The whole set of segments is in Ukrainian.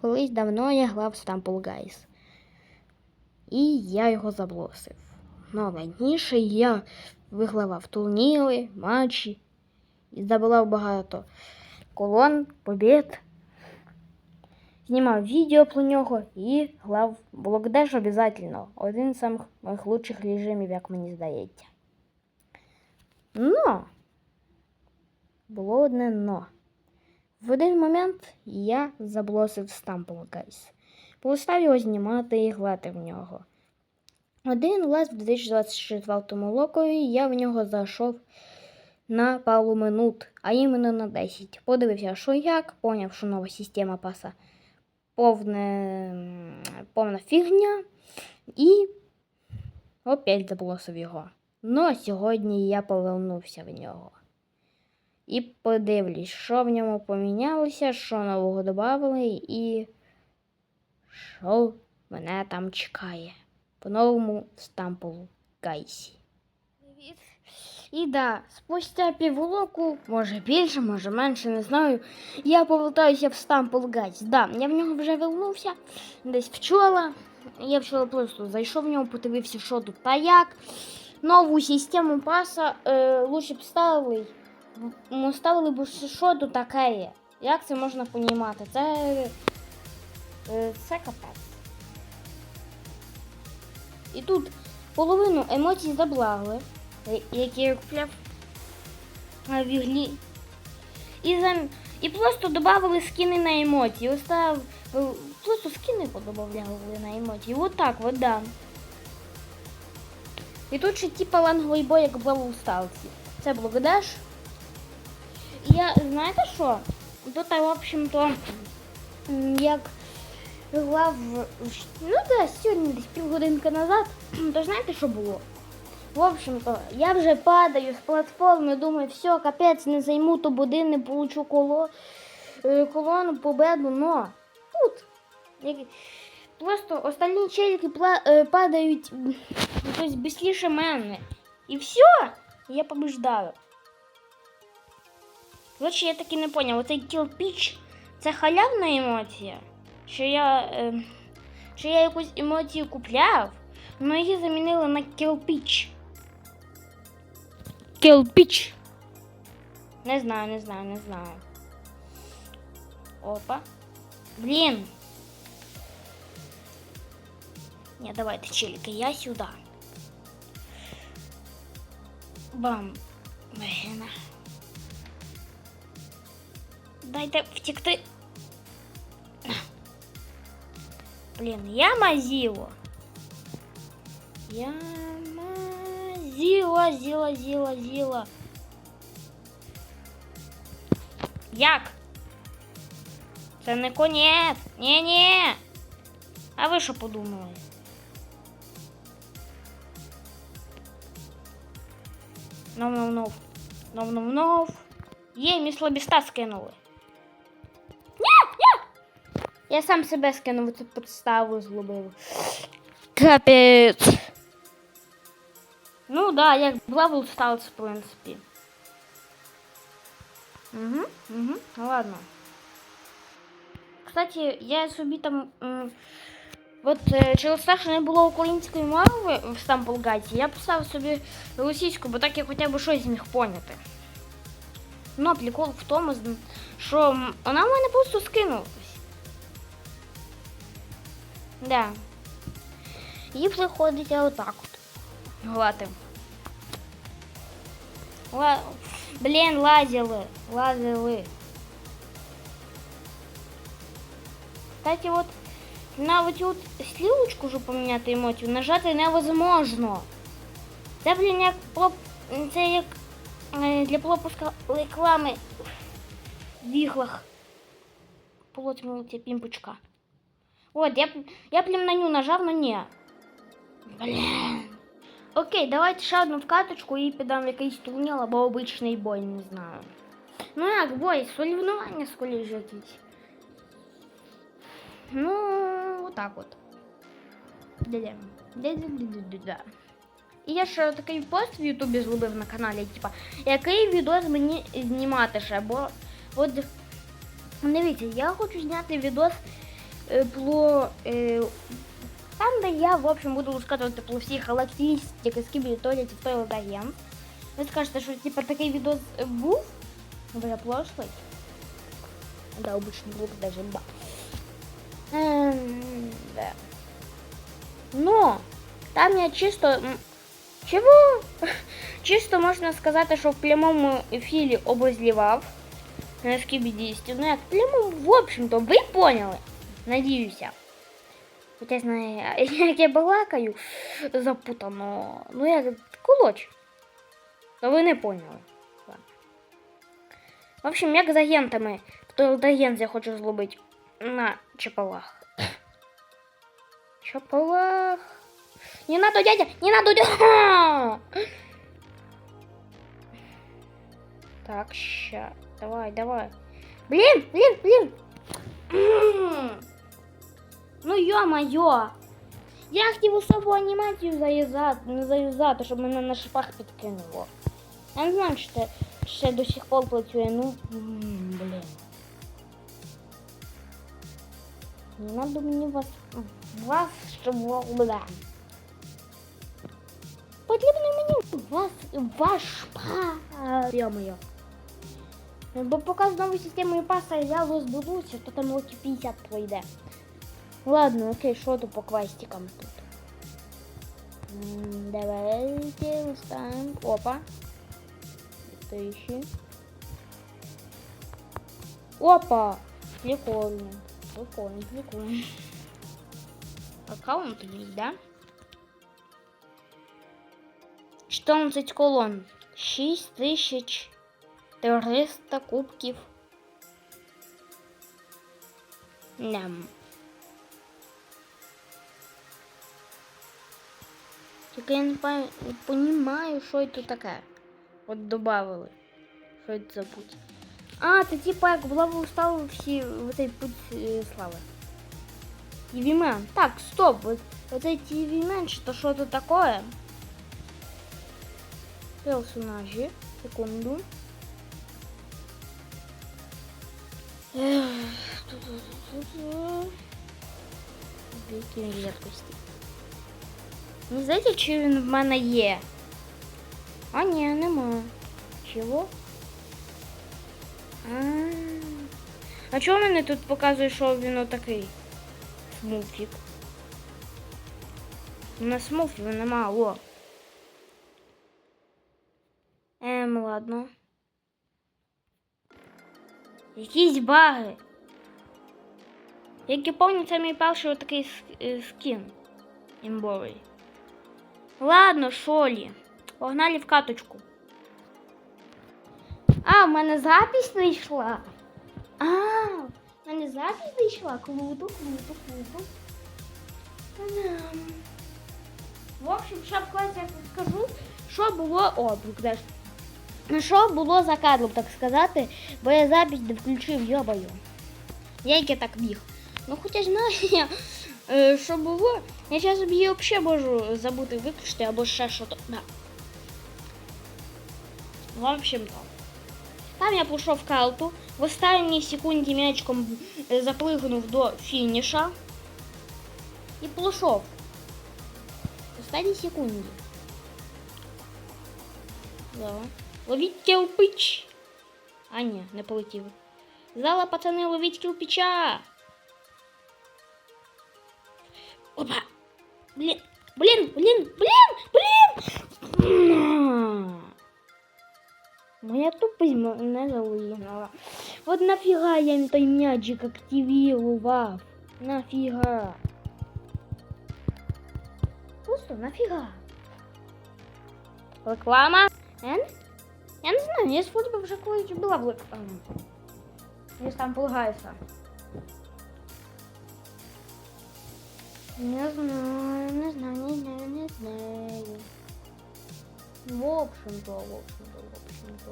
Колись давно я грав в Stumble Guys. І я його заблосив. Ну, раніше я вигравав турніри, матчі і здобував багато колон, побід. Знімав відео про нього і грав Блокдеш обов'язково. Один з самих моїх лучших режимів, як мені здається. Но було одне но. В один момент я заблосив Stumble Guys. Перестав його знімати і грати в нього. Один раз в 2024 році я в нього зайшов на пару минут, а іменно на 10. Подивився, що як, поняв, що нова система паса повне, повна фігня. І опять заблосив його. Ну, сьогодні я повернувся в нього. І подивлюсь, що в ньому помінялося, що нового додали і що мене там чекає. По-новому Стампулу Гайсі. І да, спустя півроку, може більше, може менше, не знаю. Я повертаюся в Стампул Гайс. Да, я в нього вже вернувся, десь вчора. Я вчора просто зайшов в нього, подивився, що тут та як. Нову систему паса е, лучше б ставили. Ну, ставили б що тут таке. Як це можна понімати? Це, е, це капець. І тут половину емоцій заблагли, е, які я купляв е, в іглі. І, зам... і просто додавали скини на емоції. Остав... Просто скини подобавляли на емоції. Вот так вот, да. І тут ще типа ланговий бой, як був у Сталці. Це Блокдаш. Я, знаєте що? Тут, в общем-то, як грав, в- в- ну да, сьогодні десь півгодинки назад, то знаєте, що було? В общем-то, я вже падаю з платформи, думаю, все, капець, не займу топ-1, не получу коло, е, колону, победу, но тут просто останні челіки пла- е, падають якось бистріше мене. І все, я побеждаю. Короче, я таки не поняв, оцей кілпіч це халявна емоція? Що я, е, що я якусь емоцію купляв, але її замінили на кілпіч. Кілпіч. Не знаю, не знаю, не знаю. Опа. Блін. Не, давайте, челика, я сюда. Бам. Блін. Дайте втекти. Блін, я мазіло. Я мазіла, зіла, зіла, зіла. Як? Це не конець. Ні-ні. А ви що подумали? Нов, нов, нов. Нов, нов, нов. Є, мій слабіста скинули. Я сам себе скинув, цю підставу злобив. Капець. Ну да, як Бравл Старс, в принципі. Угу, угу, ну ладно. Кстати, я собі там. От е, через те, що не було української мови в Стамбулгаті, я писав собі російську, бо так я хоча б щось зміг поняти. Ну, прикол в тому, що вона в мене просто скинулась. Да. І приходиться отак от. Грати. Ла... Блін, лазили. Лазили. Кстати, от на оцю от стрілочку, щоб поміняти емоцію, нажати невозможно. Це, блін, як проп... це як е, для пропуска реклами в іглах. Полоть пімпочка. От, я, я прям на ню нажав, но ні. Блін. Окей, давайте ще одну вкаточку і підемо в якийсь турнір або обичний бой, не знаю. Ну як бой, соревнування скоріше якісь. Ну, отак от. Де-де. Де-де-де-де-де. І я ще такий пост в Ютубі зробив на каналі, типа, який відос мені знімати ще, бо от дивіться, я хочу зняти відос, е, про е, там, де я, в общем, буду розказувати про всі характеристики скібі туалетів той агент. Ви скажете, що типа такий відос е, був? Ну, я прошлый. Да, обычно был даже да. Эм, да. Но там я чисто. м, Чого? Чисто можна сказати, що в прямому ефірі обозлівав на скібідісті. Ну як в прямому, в общем-то, ви поняли. Надіюся. Хоча знаю, як я балакаю запутано. Ну як кулоч. То ви не поняли. В общем, як з агентами, то агент я хочу злобити на чапалах. Чапалах. Не надо, дядя! Не надо, дядя! Так, ща. Давай, давай. Блин, блин, блин! Ну ё-моё! Я хотів особу анімацію заюзати, не заюзати, щоб мене на шипах підкинуло. Я не знаю, чи це ще до сих пор працює, ну, блін. Не надо мені вас, вас, щоб бля. Потрібно мені вас, ваш па. Йо-моє. Бо поки з новою системою паса я розберуся, то там років 50 пройде. Ладно, окей, що тут по квестикам тут? Давайте листаем. Опа. Тысячи. Опа! Прикольно. Прикольно, прикольно. Аккаунт есть, да? 14 колон. 6300 кубків. Ням. Тільки я не розумію, що це таке. От добавили. Що це за путь? А, це типа як в лаву вставили всі в цей путь е, слави. TV-Man. Так, стоп. Вот, вот эти TV-Man, что что-то такое. Персонажи. Секунду. Ех, ту-ту-ту-ту-ту. Які він рідкості. Не знаєте, чи він в мене є? А ні, нема. Чого? А, а чого мене тут показує, що він отакий? Смуфік. На смуфі нема, о. Ем, ладно. Якісь баги. Як я пам'ятаю, це мій перший отакий е, скін. Імбовий. Ладно, Шолі. Погнали в каточку. А, в мене запись вийшла. А, в мене запись вийшла. Круто, круто, круто. В общем, ще в класі я скажу, що було. О, де. Ну, Що було за кадром, так сказати, бо я запись не включив, йобаю. Я так міг. Ну, хоча знаю я, е, що було. Я зараз її взагалі можу забути виключити або ще що то. Да. В общем-то. Там я пройшов карту. В останній секунді м'ячком е, запригнув до фініша. І пройшов. В останній секунді. Да. Ловіть кирпич. А ні, не полетів. Зала, пацани, ловіть кирпича. Опа! Блін, блін, блін, блін, блін! Моя тупость мене залигнала. От нафіга я той м'ячик активував? Нафіга? Просто нафіга? Реклама? Я не, я не знаю, я сподобі вже колись була в реклама. Я там полагаюся. Не знаю, не знаю, не знаю, не знаю. В общем-то, в общем-то, в общем-то.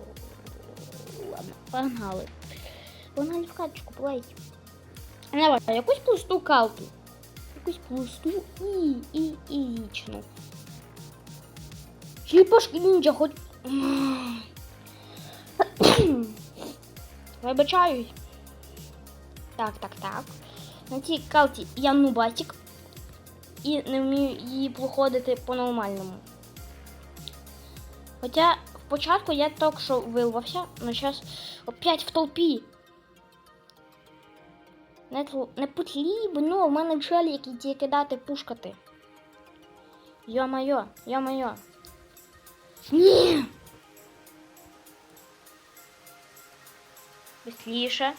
Ладно, погнали. Погнали в каточку, плейте. Давай, якусь пусту калту. Якусь пусту і, і, і вічну. Черепашки ніндзя хоч... Вибачаюсь. Так, так, так. На цій калці я нубатик. І не вмію її проходити по-нормальному. Хоча спочатку я тільки що вирвався, але зараз опять в толпі. Не, не потрібно, в мене джелі, які тільки дати пушкати. Йо-моє, йо-моє. Ні! Быстріше.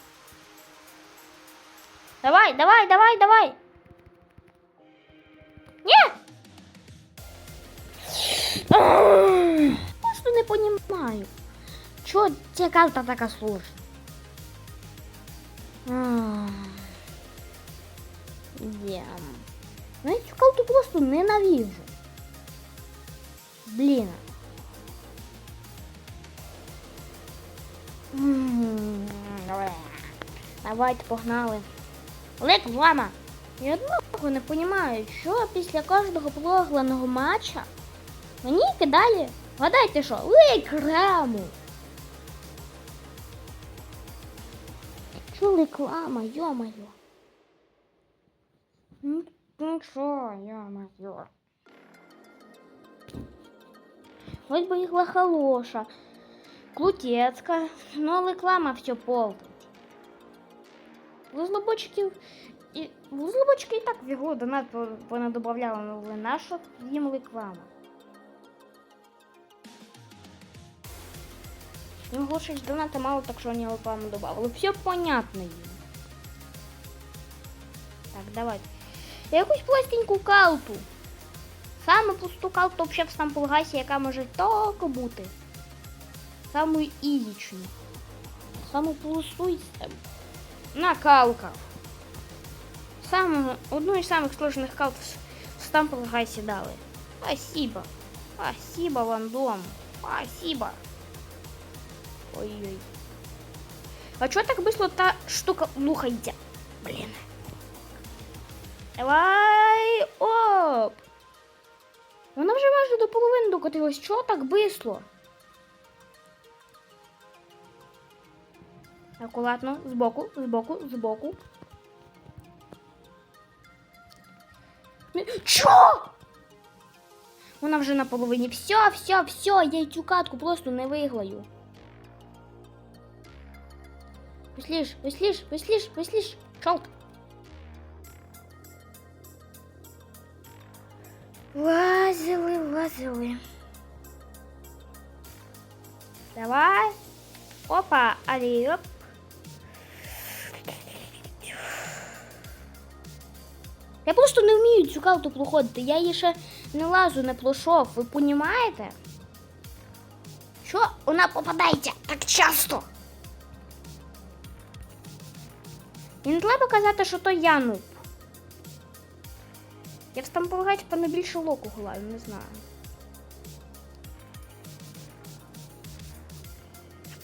Давай, давай, давай, давай. Чого ця карта така сложна? Ах. Ну, я цю карту просто ненавижу. Блін. Давайте погнали. Олег Влама. Я одного не розумію, що після кожного програного матча мені кидає. Гадайте що, рекламу. Що реклама, йо-моє. Ну, ну що, йо-моє. Ось би игла хороша. Крутецька, но реклама все полтить. Вузлобочків і вузлобочки і так в ігру донат понадобавляли, але наша їм реклама. Їм глушить доната мало, так що вони рекламу добавили. Все понятно їм. Так, давайте. Якусь пластеньку калту. Саме пусту калту взагалі в Стампулгасі, яка може тільки бути. Саму ізічну. Саму просту із накалка. Саму, одну із самих сложних калт в Стампулгасі дали. Спасибо. Спасибо, Вандом. Спасибо. Ой-ой. А чё так быстро та штука лухається? Блин. Давай! Оп! Вона вже майже до половини докотилась. Чого так бисло? Акуратно, збоку, збоку, збоку. Чо? Вона вже на половині. Все, все, все, я цю катку просто не виглаю. Весліш, весліш, весліш, весліш. Чолк. Лазили, лазили. Давай. Опа, али, оп. Я просто не вмію цю карту проходити. Я її ще не лазу, не пройшов. Ви понімаєте? Що вона попадається так часто? І не треба казати, що то я нуб. Я в Стамбулгаті по найбільше локу гулаю, не знаю.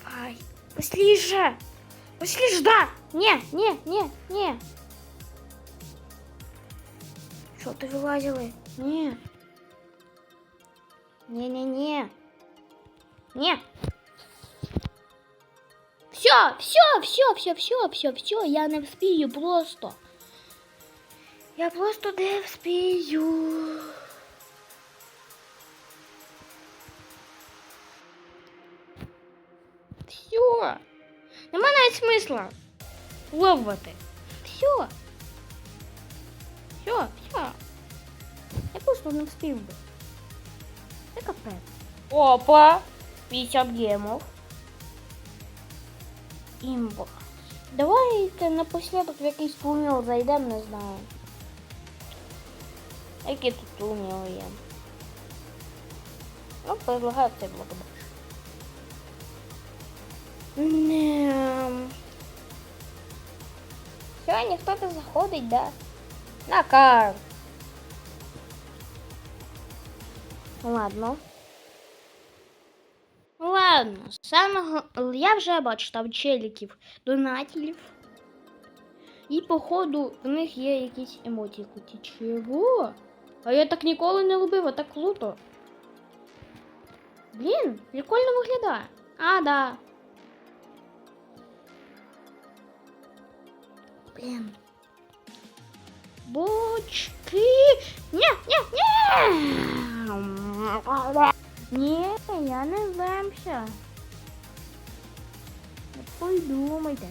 Давай, быстріше! Быстріше, да! Ні, ні, ні, ні. Що ти вилазили? Ні. Ні-ні-ні. Ні. Все, все, все, все, все, все, все, я не вспію просто. Я просто не вспію. Все. Нема навіть смисла пробувати. Все. Все, все. Я просто не вспів би. Це капець. Опа! 50 гемов. Імба. Давайте напослідок в якийсь турнір зайдемо, не знаю. Які тут турніри є? Ну, предлагаю цей благодарю. Не. Сьогодні хто-то заходить, да? На кар. Ладно. Ладно, самого я вже бачу там челіків, донатілів. І походу в них є якісь емоції куті. Чого? А я так ніколи не робив, а так круто. Блін, прикольно виглядає. А, да. Блін. Бочки. Ні, ні, ні. Ні, я не здамся. Подумайте.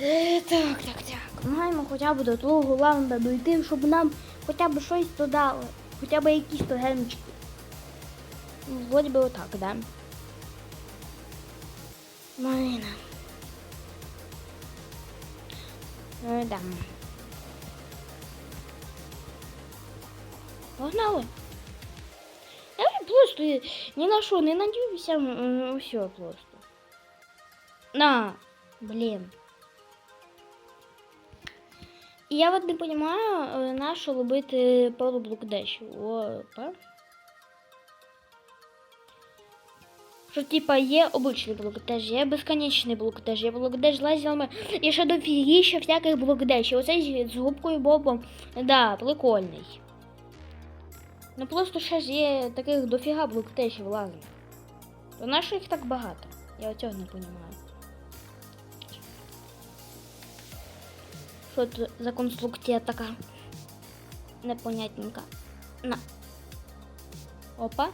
Е, Так, так, так. Маємо хоча б до того лаунда дойти, щоб нам хоча б щось то дали. Хоча б якісь то гемчики. Ну, Вроді би отак, да? Марина. Ну, да. Погнали. Я вже просто ні на що не надіюся, м, все просто. На, блін. І я от не розумію, на що робити пару блокдешів. Опа. Що, типа, є обичний блокдеш, є безконечний блокдеш, є блокдеш з лазерами, і ще дофігіще всяких блокдешів. Оцей з, з губкою Бобом, да, прикольний. Ну просто ще ж є таких дофіга блокдешів лазерів. То на що їх так багато? Я цього не розумію. Що це за конструкція така? Непонятненька. На. Опа.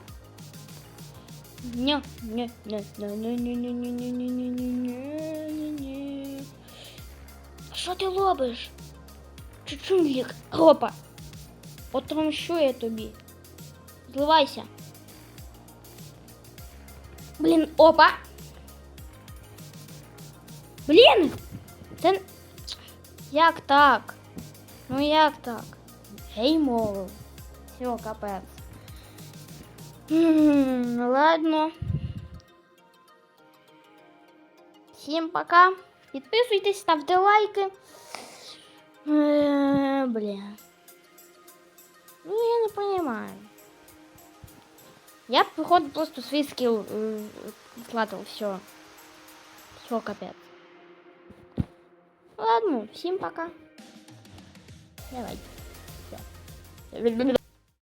Ня, ня, ня, ня, ня, ня, ня, ня, ня, ня, ня, ня, ня, ня. Що ти робиш? Чучунлік. Опа. Отомщу я тобі. Зливайся. Блін, опа. Блін! Це... Як так? Ну як так? Гей, мовив. Все, капець. М, Ладно. Всім пока. Підписуйтесь, ставте лайки. Е, Блін. Ну, я не понимаю. Я, походу, просто свій скилл э, складывал. Все. Все, капец. Ладно, всем пока. Давай. Всё.